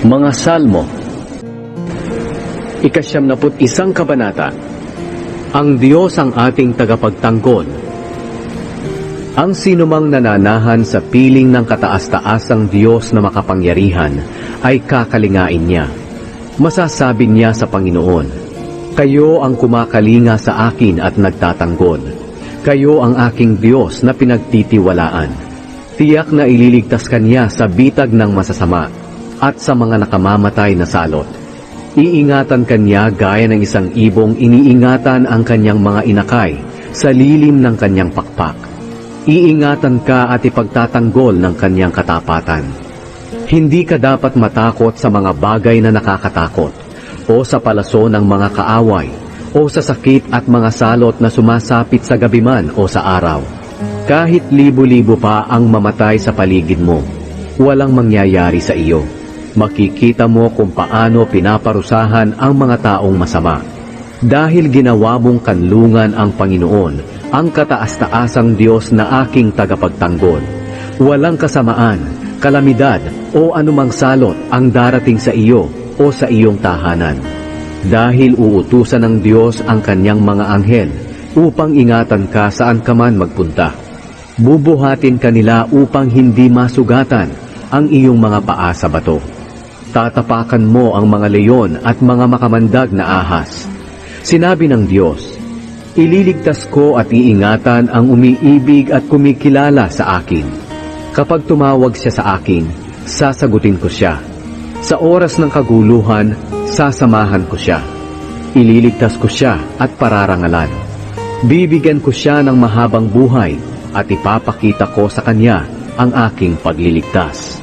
Mga Salmo Ikasyam isang kabanata Ang Diyos ang ating tagapagtanggol Ang sinumang nananahan sa piling ng kataas-taasang Diyos na makapangyarihan ay kakalingain niya. Masasabi niya sa Panginoon, Kayo ang kumakalinga sa akin at nagtatanggol. Kayo ang aking Diyos na pinagtitiwalaan. Tiyak na ililigtas kanya sa bitag ng masasama at sa mga nakamamatay na salot. Iingatan kanya gaya ng isang ibong iniingatan ang kanyang mga inakay sa lilim ng kanyang pakpak. Iingatan ka at ipagtatanggol ng kanyang katapatan. Hindi ka dapat matakot sa mga bagay na nakakatakot o sa palaso ng mga kaaway o sa sakit at mga salot na sumasapit sa gabi man o sa araw. Kahit libo-libo pa ang mamatay sa paligid mo, walang mangyayari sa iyo. Makikita mo kung paano pinaparusahan ang mga taong masama. Dahil ginawa mong kanlungan ang Panginoon, ang kataas-taasang Diyos na aking tagapagtanggol. Walang kasamaan, kalamidad o anumang salot ang darating sa iyo o sa iyong tahanan. Dahil uutusan ng Diyos ang kanyang mga anghel upang ingatan ka saan ka man magpunta. Bubuhatin kanila upang hindi masugatan ang iyong mga paa sa bato. Tatapakan mo ang mga leyon at mga makamandag na ahas. Sinabi ng Diyos, Ililigtas ko at iingatan ang umiibig at kumikilala sa akin. Kapag tumawag siya sa akin, sasagutin ko siya. Sa oras ng kaguluhan, sasamahan ko siya. Ililigtas ko siya at pararangalan. Bibigyan ko siya ng mahabang buhay at ipapakita ko sa kanya ang aking pagliligtas.